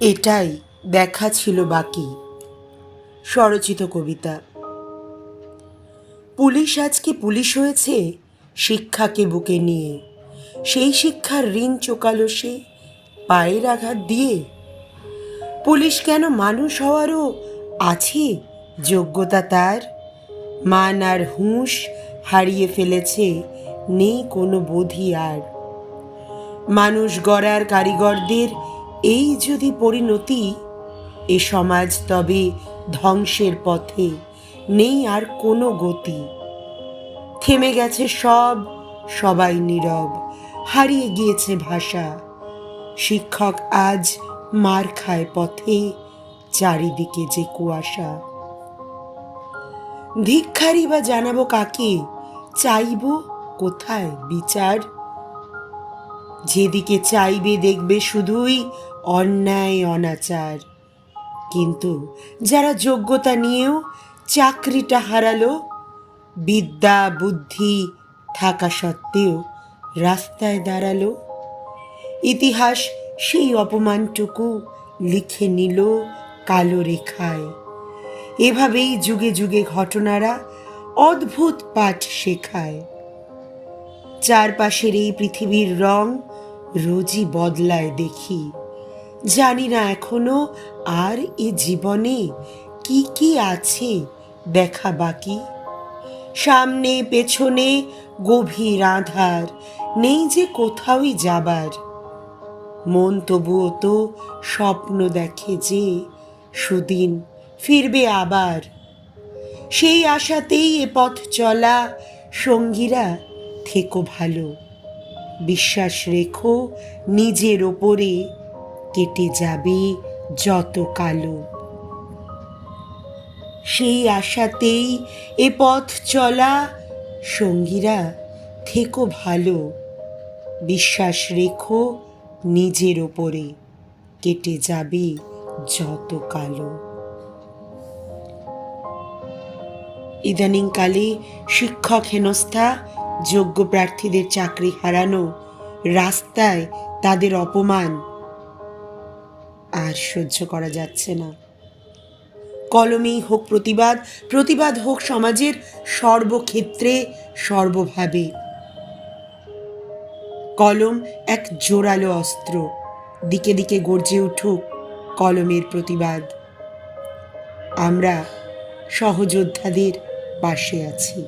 এটাই দেখা ছিল বাকি। স্বরচিত কবিতা। পুলিশ আজকে পুলিশ হয়েছে? শিক্ষাকে বুকে নিয়ে। সেই শিক্ষার ঋণ চোকালো সে পায়ের আঘাত দিয়ে। পুলিশ কেন মানুষ হওয়ারও আছে যোগ্যতা তার? মান আর হুঁশ হারিয়ে ফেলেছে, নেই কোনো বোধি আর। মানুষ গড়ার কারিগরদের এই যদি পরিণতি, এ সমাজ তবে ধ্বংসের পথে, নেই আর কোনো গতি। থেমে গেছে সব, সবাই নীরব, হারিয়ে গিয়েছে ভাষা। শিক্ষক আজ মার খায় পথে, চারিদিকে যে কুয়াশা। ধিক্ষারি বা জানাব কাকে, চাইব কোথায় বিচার? যেদিকে চাইবে দেখবে শুধুই অন্যায়, অনাচার। কিন্তু যারা যোগ্যতা নিয়েও চাকরিটা হারালো, বিদ্যা, বুদ্ধি থাকা সত্ত্বেও রাস্তায় দাঁড়াল। ইতিহাস সেই অপমানটুকু লিখে নিল কালো রেখায়। এভাবেই যুগে যুগে ঘটনারা অদ্ভুত পাঠ শেখায়। চারপাশের এই পৃথিবীর রং রোজই বদলায় দেখি। জানি না এখনও আর এ জীবনে কি কি আছে দেখা বাকি। সামনে, পেছনে গভীর আধার, নেই যে কোথাওই যাবার। মন তবুও তো স্বপ্ন দেখে যে সুদিন ফিরবে আবার। সেই আশাতেই এ পথ চলা সঙ্গীরা থেকো ভালো। বিশ্বাস রেখো, নিজের ওপরে কেটে যাবে যত কালো। সেই আশাতেই এ পথ চলা সঙ্গীরা থেকো ভালো, বিশ্বাস রেখো, নিজের ওপরে কেটে যাবে যত কালো। ইদানিংকালে শিক্ষক হেনস্থা যোগ্য প্রার্থীদের চাকরি হারানো রাস্তায় তাদের অপমান আর সহ্য করা যাচ্ছে না। কলমেই হোক প্রতিবাদ প্রতিবাদ হোক সমাজের সর্বক্ষেত্রে, সর্বভাবে। কলম এক জোরালো অস্ত্র, দিকে দিকে গর্জে উঠুক কলমের প্রতিবাদ। আমরা সহযোদ্ধাদের পাশে আছি।